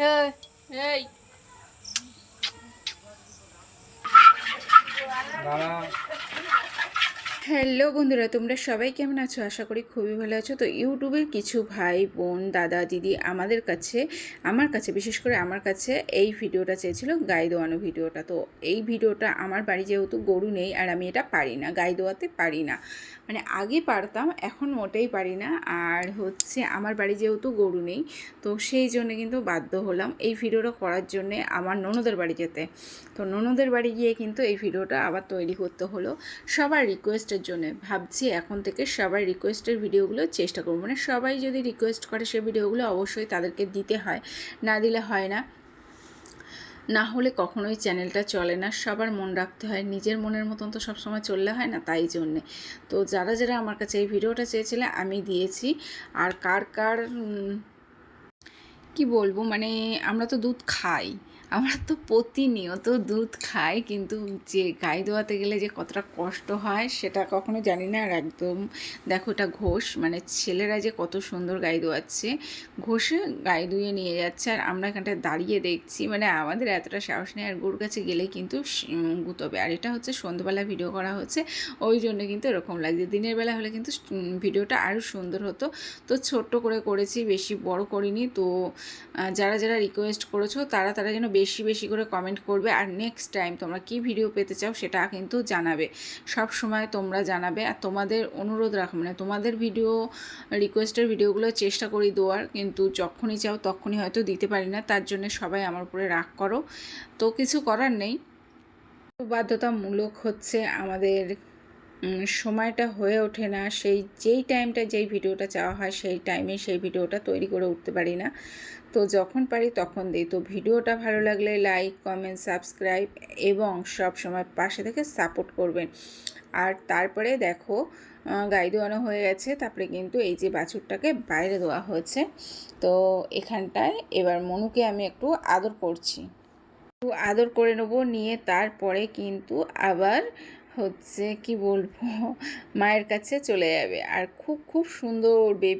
এই হ্যালো বন্ধুরা, তোমরা সবাই কেমন আছো? আশা করি খুবই ভালো আছো। তো ইউটিউবের কিছু ভাই, বোন, দাদা, দিদি আমাদের কাছে, আমার কাছে, বিশেষ করে আমার কাছে এই ভিডিওটা চেয়েছিল গাই দোয়ানো ভিডিওটা। তো এই ভিডিওটা আমার বাড়ি যেহেতু গরু নেই আর আমি এটা পারি না গাই দোয়াতে পারি না। মানে আগে পারতাম, এখন মোটেই পারি না। আর হচ্ছে আমার বাড়ি যেহেতু গরু নেই, তো সেই জন্য কিন্তু বাধ্য হলাম এই ভিডিওটা করার জন্যে আমার ননদের বাড়ি যেতে। তো ননদের বাড়ি গিয়ে কিন্তু এই ভিডিওটা আবার তৈরি করতে হলো। সবার রিকোয়েস্টের জন্য। ভাবছি এখন থেকে সবাই রিকোয়েস্টের ভিডিওগুলো চেষ্টা করব। মানে সবাই যদি রিকোয়েস্ট করে সে ভিডিওগুলো অবশ্যই তাদেরকে দিতে হয়। না দিলে হয় না। না হলে কখনোই চ্যানেলটা চলে না। সবার মন রাখতে হয়। নিজের মনের মতন তো সবসময় চললে হয় না তাই জন্যে। তো যারা যারা আমার কাছে এই ভিডিওটা চেয়েছিলে, আমি দিয়েছি। আর কার কার কি বলব? মানে আমরা তো দুধ খাই। আমরা তো প্রতিনিয়ত দুধ খাই, কিন্তু যে গাই দোয়াতে গেলে যে কতটা কষ্ট হয় সেটা কখনো জানি না। আর একদম দেখো এটা ঘোষ মানে ছেলেরা যে কত সুন্দর গাই দোয়াচ্ছে। ঘষে গাই দুয়ে নিয়ে যাচ্ছে আর আমরা এখানটায় দাঁড়িয়ে দেখছি। মানে আমাদের এতটা সাহস নেই আর গরুর কাছে গেলেই কিন্তু গুতবে। আর এটা হচ্ছে সন্ধ্যেবেলা ভিডিও করা হচ্ছে, ওই জন্য কিন্তু এরকম লাগছে। দিনের বেলা হলে কিন্তু ভিডিওটা আরও সুন্দর হতো। তো ছোট্ট করে করেছি, বেশি বড় করিনি। তো যারা যারা রিকোয়েস্ট করেছ, তারা তারা যেন বেশি বেশি করে কমেন্ট করবে আর নেক্সট টাইম তোমরা কি ভিডিও পেতে চাও সেটা কিন্তু জানাবে। সব সময় তোমরা জানাবে আর তোমাদের অনুরোধ রাখো মানে তোমাদের ভিডিও রিকোয়েস্টের ভিডিওগুলো চেষ্টা করি দেওয়ার, কিন্তু যখনই চাও তখনই হয়তো দিতে পারি না, তার জন্য সবাই আমার উপরে রাগ করো। তো কিছু করার নেই। বাধ্যতামূলক হচ্ছে আমাদের সময়টা হয়ে ওঠে না। সেই, যেই টাইমটা যেই ভিডিওটা চাওয়া হয়, সেই টাইমে সেই ভিডিওটা তৈরি করে উঠতে পারি না। তো যখন পারি তখন দিই। তো ভিডিওটা ভালো লাগলে লাইক কমেন্ট সাবস্ক্রাইব এবং সব সময় পাশে থেকে সাপোর্ট করবেন। আর তারপরে দেখো গাই দোয়ানো হয়ে গেছে। তারপরে কিন্তু এই যে বাছুরটাকে বাইরে দেওয়া হয়েছে। তো এখানটায় এবার মনুকে আমি একটু আদর করছি। একটু আদর করে নেব। নিয়ে তারপরে কিন্তু আবার হচ্ছে কি বলব মায়ের কাছে চলে যাবে। আর খুব খুব সুন্দর বেবি